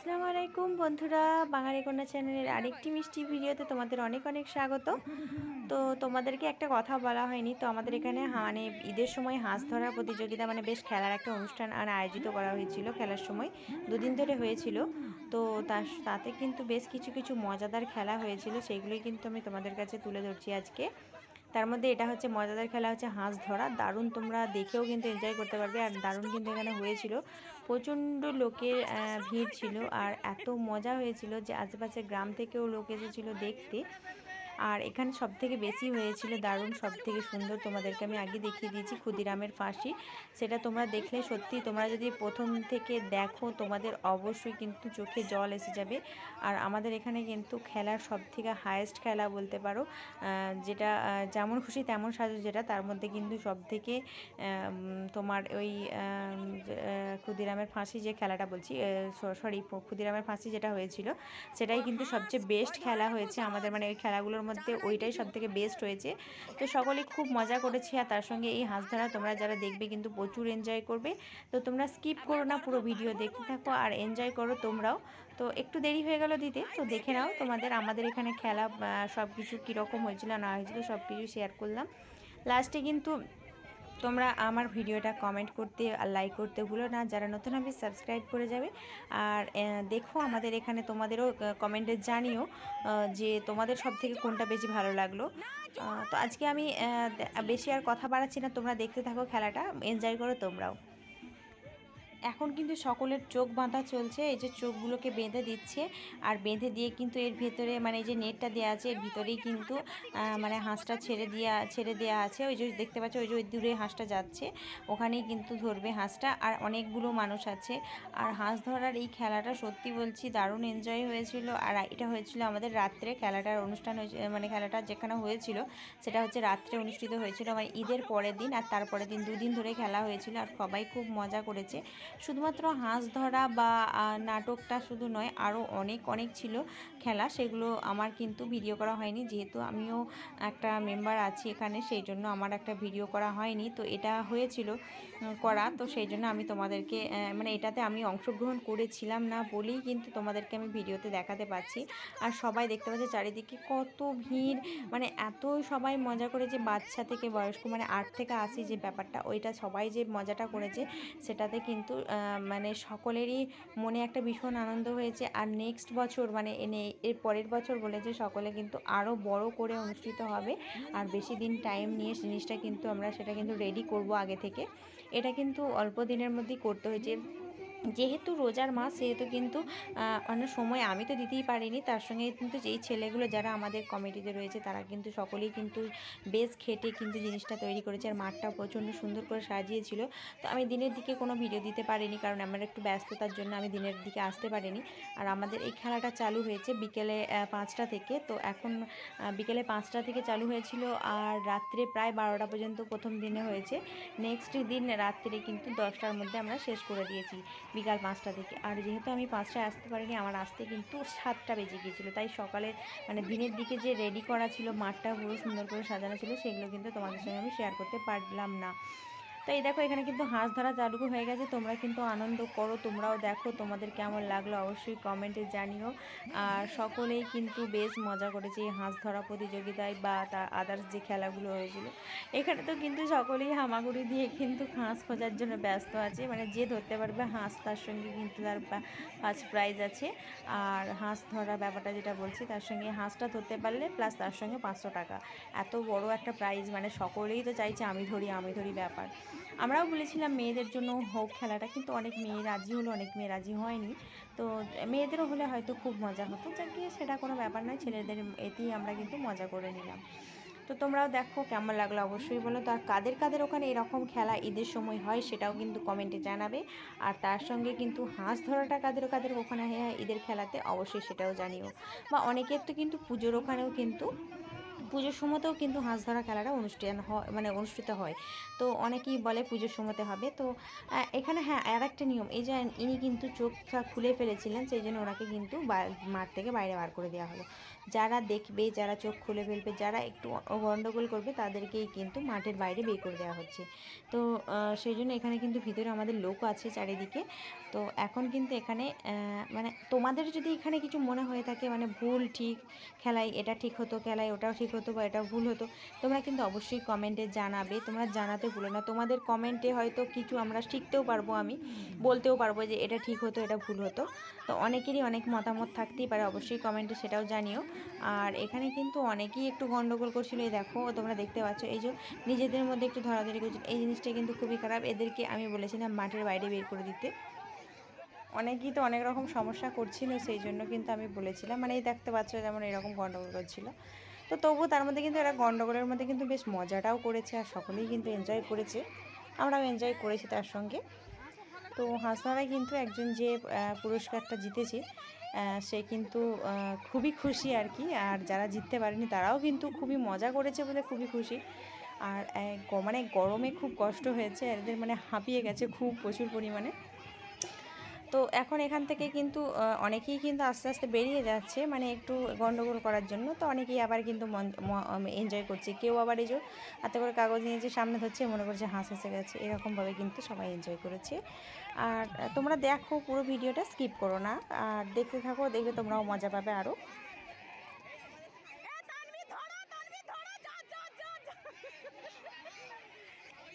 আসসালামু আলাইকুম বন্ধুরা, বাঙালি কন্যা চ্যানেলের আরেকটি মিষ্টি ভিডিওতে তোমাদের অনেক অনেক স্বাগত। তো তোমাদেরকে একটা কথা বলা হয়নি, তো আমাদের এখানে মানে ঈদের সময় হাঁস ধরার প্রতিযোগিতা মানে বেশ খেলার একটা অনুষ্ঠান আর আয়োজিত করা হয়েছিল খেলার সময়, দুদিন ধরে হয়েছিল। তো তার তাতে কিন্তু বেশ কিছু কিছু মজাদার খেলা হয়েছিল সেইগুলোই কিন্তু আমি তোমাদের কাছে তুলে ধরছি আজকে। তার মধ্যে এটা হচ্ছে মজাদার খেলা হচ্ছে হাঁস ধরা, দারুণ তোমরা দেখেও কিন্তু এনজয় করতে পারবে, আর দারুণ কিন্তু এখানে হয়েছিল। প্রচণ্ড লোকের ভিড় ছিল আর এত মজা হয়েছিল যে আশেপাশে গ্রাম থেকেও লোক এসেছিল দেখতে। আর এখানে সব থেকে বেশি হয়েছিল দারুণ সব থেকে সুন্দর তোমাদেরকে আমি আগে দেখিয়ে দিয়েছি ক্ষুদিরামের ফাঁসি। সেটা তোমরা দেখলে সত্যি, তোমরা যদি প্রথম থেকে দেখো, তোমাদের অবশ্যই কিন্তু চোখে জল এসে যাবে। আর আমাদের এখানে কিন্তু খেলার সব থেকে হায়েস্ট খেলা বলতে পারো যেটা যেমন খুশি তেমন সাজো যেটা, তার মধ্যে কিন্তু সব থেকে তোমার ওই ক্ষুদিরামের ফাঁসি যে খেলাটা বলছি সরি ক্ষুদিরামের ফাঁসি যেটা হয়েছিল, সেটাই কিন্তু সবচেয়ে বেস্ট খেলা হয়েছে আমাদের মানে ওই খেলাগুলোর মধ্যে ওইটাই সব থেকে বেস্ট হয়েছে। তো সকলে খুব মজা করেছে আর তার সঙ্গে এই হাঁস ধরা তোমরা যারা দেখবে কিন্তু প্রচুর এনজয় করবে। তো তোমরা স্কিপ করো না, পুরো ভিডিও দেখতে থাকো আর এনজয় করো তোমরাও। তো একটু দেরি হয়ে গেল দিতে, তো দেখে নাও তোমাদের আমাদের এখানে খেলা সব কিছু কীরকম হয়েছিল, না হয়েছিল সব কিছু শেয়ার করলাম লাস্টে কিন্তু তোমরা আমার ভিডিওটা কমেন্ট করতে আর লাইক করতে ভুলো না। যারা নতুন আমি সাবস্ক্রাইব করে যাবে। আর দেখো আমাদের এখানে তোমাদেরও কমেন্টে জানিও যে তোমাদের সব থেকে কোনটা বেশি ভালো লাগল। তো আজকে আমি বেশি আর কথা বাড়াচ্ছি না। তোমরা দেখতে থাকো খেলাটা। এনজয় করো তোমরাও। এখন কিন্তু সকলের চোখ বাঁধা চলছে, এই যে চোখগুলোকে বেঁধে দিচ্ছে, আর বেঁধে দিয়ে কিন্তু এর ভেতরে মানে এই যে নেটটা দেওয়া আছে, এর ভিতরেই কিন্তু মানে হাঁসটা ছেড়ে দেওয়া ছেড়ে দেওয়া আছে, ওই যে দেখতে পাচ্ছ, ওই যে ওই দূরে হাঁসটা যাচ্ছে, ওখানেই কিন্তু ধরবে হাঁসটা, আর অনেকগুলো মানুষ আছে, আর হাঁস ধরার এই খেলাটা সত্যি বলছি দারুণ এনজয় হয়েছিল, আর এটা হয়েছিল আমাদের রাত্রে খেলাটার অনুষ্ঠান মানে খেলাটা যেখানে হয়েছিল, সেটা হচ্ছে রাত্রে অনুষ্ঠিত হয়েছিল মানে ঈদের পরের দিন, আর তারপরের দিন দুদিন ধরে খেলা হয়েছিল, আর সবাই খুব মজা করেছে শুধুমাত্র হাঁস ধরা বা নাটকটা শুধু নয় আরও অনেক অনেক ছিল খেলা। সেগুলো আমার কিন্তু ভিডিও করা হয়নি। যেহেতু আমিও একটা মেম্বার আছি এখানে, সেই জন্য আমার একটা ভিডিও করা হয়নি। তো এটা হয়েছিল করা। তো সেই জন্য আমি তোমাদেরকে মানে এটাতে আমি অংশগ্রহণ করেছিলাম না বলেই কিন্তু তোমাদেরকে আমি ভিডিওতে দেখাতে পাচ্ছি। আর সবাই দেখতে পাচ্ছে চারিদিকে কত ভিড়। মানে এত সবাই মজা করেছে বাচ্চা থেকে বয়স্ক মানে আট থেকে আশি যে ব্যাপারটা, ওইটা সবাই যে মজাটা করেছে, সেটাতে কিন্তু মানে সকলেরই মনে একটা ভীষণ আনন্দ হয়েছে। আর নেক্সট বছর মানে এনে এর পরের বছর বলেছে সকলে কিন্তু আরও বড় করে অনুষ্ঠিত হবে। আর বেশি দিন টাইম নিয়ে জিনিসটা কিন্তু আমরা সেটা কিন্তু রেডি করব আগে থেকে। এটা কিন্তু অল্প দিনের মধ্যেই করতে হয়েছে। যেহেতু রোজার মাস, সেহেতু কিন্তু অনেক সময় আমি তো দিতেই পারিনি। তার সঙ্গে কিন্তু যেই ছেলেগুলো যারা আমাদের কমিটিতে রয়েছে, তারা কিন্তু সকলেই কিন্তু বেশ খেটে কিন্তু জিনিসটা তৈরি করেছে। আর মাঠটা প্রচণ্ড সুন্দর করে সাজিয়েছিল। তো আমি দিনের দিকে কোনো ভিডিও দিতে পারিনি, কারণ আমার একটু ব্যস্ততার জন্য আমি দিনের দিকে আসতে পারিনি। আর আমাদের এই খেলাটা চালু হয়েছে বিকেলে পাঁচটা থেকে। তো এখন বিকেলে পাঁচটা থেকে চালু হয়েছিল। আর রাত্রে প্রায় বারোটা পর্যন্ত প্রথম দিনে হয়েছে। নেক্সট দিন রাত্রে কিন্তু দশটার মধ্যে আমরা শেষ করে দিয়েছি। বিকাল পাঁচটা থেকে। আর যেহেতু আমি পাঁচটায় আসতে পারিনি, আমার আসতে কিন্তু সাতটা বেজে গিয়েছিল। তাই সকালে মানে দিনের দিকে যে রেডি করা ছিল, মাঠটা পুরো সুন্দর করে সাজানো ছিল, সেগুলো কিন্তু তোমাদের সঙ্গে আমি শেয়ার করতে পারলাম না। তো এই দেখো, এখানে কিন্তু হাঁস ধরা চালু হয়ে গেছে। তোমরা কিন্তু আনন্দ করো, তোমরাও দেখো তোমাদের কেমন লাগল, অবশ্যই কমেন্টে জানিও। আর সকলেই কিন্তু বেশ মজা করেছে এই হাঁস ধরা প্রতিযোগিতায় বা তার আদার্স যে খেলাগুলো হয়েছিল। এখানে তো কিন্তু সকলেই হামাগুড়ি দিয়ে কিন্তু হাঁস খোঁজার জন্য ব্যস্ত আছে। মানে যে ধরতে পারবে হাঁস, তার সঙ্গে কিন্তু তার ফার্স্ট প্রাইজ আছে। আর হাঁস ধরা ব্যাপারটা যেটা বলছি, তার সঙ্গে হাঁসটা ধরতে পারলে প্লাস তার সঙ্গে পাঁচশো টাকা। এত বড় একটা প্রাইজ মানে সকলেই তো চাইছে, আমি ধরি আমি ধরি ব্যাপার। আমরাও বলেছিলাম মেয়েদের জন্য হোক খেলাটা, কিন্তু অনেক মেয়ে রাজি হলো, অনেক মেয়ে রাজি হয়নি। তো মেয়েদেরও হলে হয়তো খুব মজা হতো, যাকে সেটা কোনো ব্যাপার নয়, ছেলেদের এতেই আমরা কিন্তু মজা করে নিলাম। তো তোমরাও দেখো কেমন লাগল অবশ্যই বলো। তো আর কাদের কাদের ওখানে এরকম খেলা ঈদের সময় হয় সেটাও কিন্তু কমেন্টে জানাবে। আর তার সঙ্গে কিন্তু হাঁস ধরাটা কাদের কাদের ওখানে হয়, ঈদের খেলাতে অবশ্যই সেটাও জানিও। বা অনেকের তো কিন্তু পুজোর ওখানেও কিন্তু পুজোর সময়তেও কিন্তু হাঁস ধরা খেলাটা অনুষ্ঠান হয় মানে অনুষ্ঠিত হয়। তো অনেকেই বলে পুজোর সময়তে হবে। তো এখানে হ্যাঁ আর একটা নিয়ম, এই যে ইনি কিন্তু চোখটা খুলে ফেলেছিলেন, সেই জন্য ওনাকে কিন্তু মাঠ থেকে বাইরে বার করে দেওয়া হলো। যারা দেখবে, যারা চোখ খুলে ফেলবে, যারা একটু গণ্ডগোল করবে, তাদেরকেই কিন্তু মাঠের বাইরে বের করে দেওয়া হচ্ছে। তো সেই জন্য এখানে কিন্তু ভিতরে আমাদের লোক আছে চারিদিকে। তো এখন কিন্তু এখানে মানে তোমাদের যদি এখানে কিছু মনে হয়ে থাকে মানে ভুল ঠিক, খেলায় এটা ঠিক হতো, খেলায় ওটাও ঠিক হতো বা এটা ভুল হতো, তোমরা কিন্তু অবশ্যই কমেন্টে জানাবে। তোমরা জানাতে ভুলো না। তোমাদের কমেন্টে হয়তো কিছু আমরা শিখতেও পারব আমি, বলতেও পারব যে এটা ঠিক হতো, এটা ভুল হতো। তো অনেকেরই অনেক মতামত থাকতেই পারে, অবশ্যই কমেন্টে সেটাও জানিও। আর এখানে কিন্তু অনেকেই একটু গণ্ডগোল করছিল, এই দেখো, তোমরা দেখতে পাচ্ছ, এই যে নিজেদের মধ্যে একটু ধরাধরি করছিল, এই জিনিসটা কিন্তু খুবই খারাপ। এদেরকে আমি বলেছিলাম মাঠের বাইরে বের করে দিতে। অনেকেই তো অনেক রকম সমস্যা করছিল, সেই জন্য কিন্তু আমি বলেছিলাম মানে এই দেখতে পাচ্ছ যেমন এরকম গন্ডগোল করছিল। তো তবুও তার মধ্যে কিন্তু এরা গন্ডগোলের মধ্যে কিন্তু বেশ মজাটাও করেছে আর সকলেই কিন্তু এনজয় করেছে। আমরাও এনজয় করেছি তার সঙ্গে। তো হাঁসনারাই কিন্তু একজন যে পুরস্কারটা জিতেছে সে কিন্তু খুবই খুশি আর কি। আর যারা জিততে পারেনি তারাও কিন্তু খুবই মজা করেছে বলে খুবই খুশি। আর মানে গরমে খুব কষ্ট হয়েছে, এদের মানে হাঁপিয়ে গেছে খুব প্রচুর পরিমাণে। তো এখন এখান থেকে কিন্তু অনেকেই কিন্তু আস্তে আস্তে বেরিয়ে যাচ্ছে মানে একটু গণ্ডগোল করার জন্য। তো অনেকেই আবার কিন্তু এনজয় করছে। কেউ আবার এই যে হাতে করে কাগজ নিয়ে যে সামনে ধরছে, মনে করছে হাঁস হেসে গেছে। এরকমভাবে কিন্তু সবাই এনজয় করেছে। আর তোমরা দেখো পুরো ভিডিওটা স্কিপ করো না। আর দেখতে থাকো, দেখবে তোমরাও মজা পাবে আরও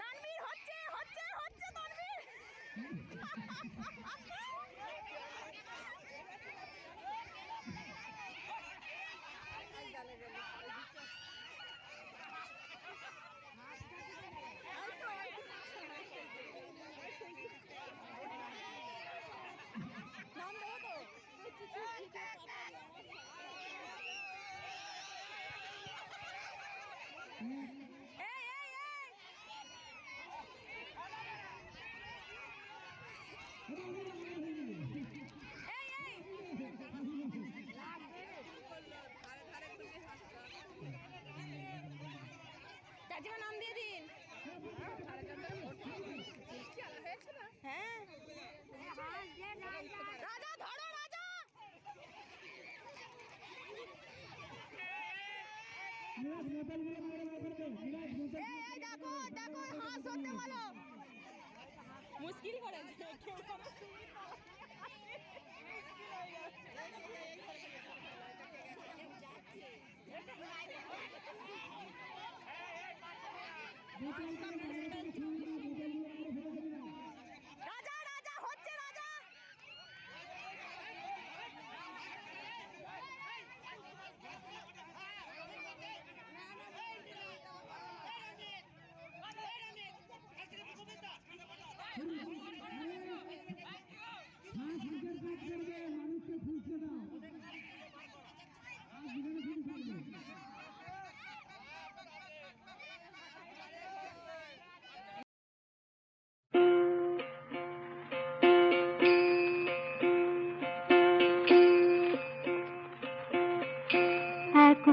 তানভীর হচ্ছে হচ্ছে হচ্ছে তানভীর নাম দেবো তো এই এই এই চাচিমা নাম দিয়ে দিন হ্যাঁ রাজা ধরো রাজা এই, দেখো দেখো হাঁস ধরতে বলো মুশকিল করে মুশকিল হয়ে রাজা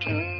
Okay.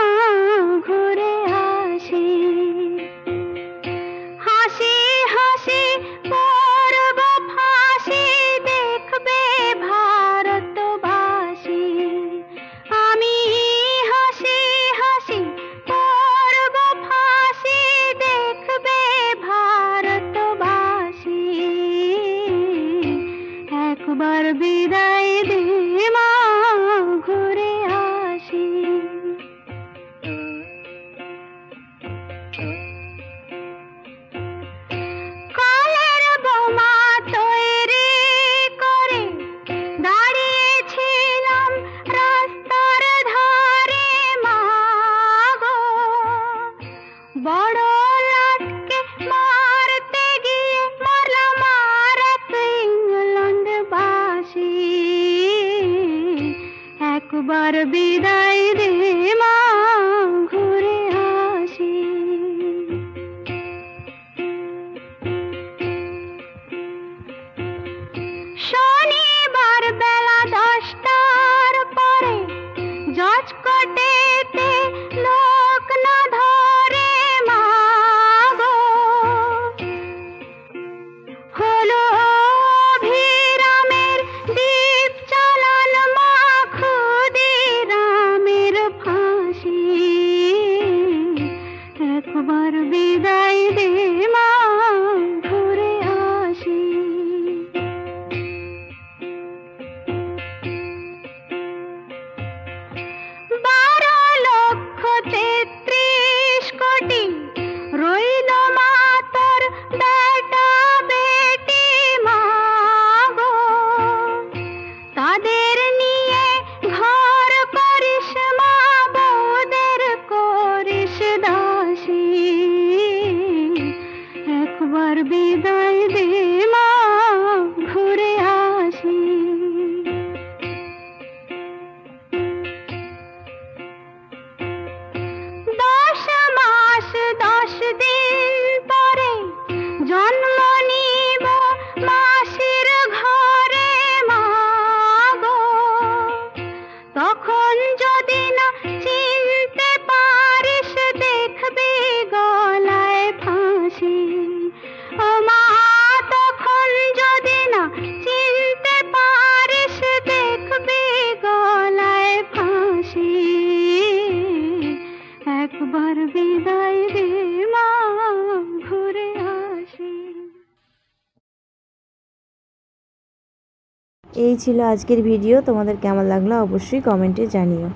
மரபிதா खबर विदाई दे माँ ছিল আজকের ভিডিও তোমাদের কেমন লাগল অবশ্যই কমেন্টে জানিও।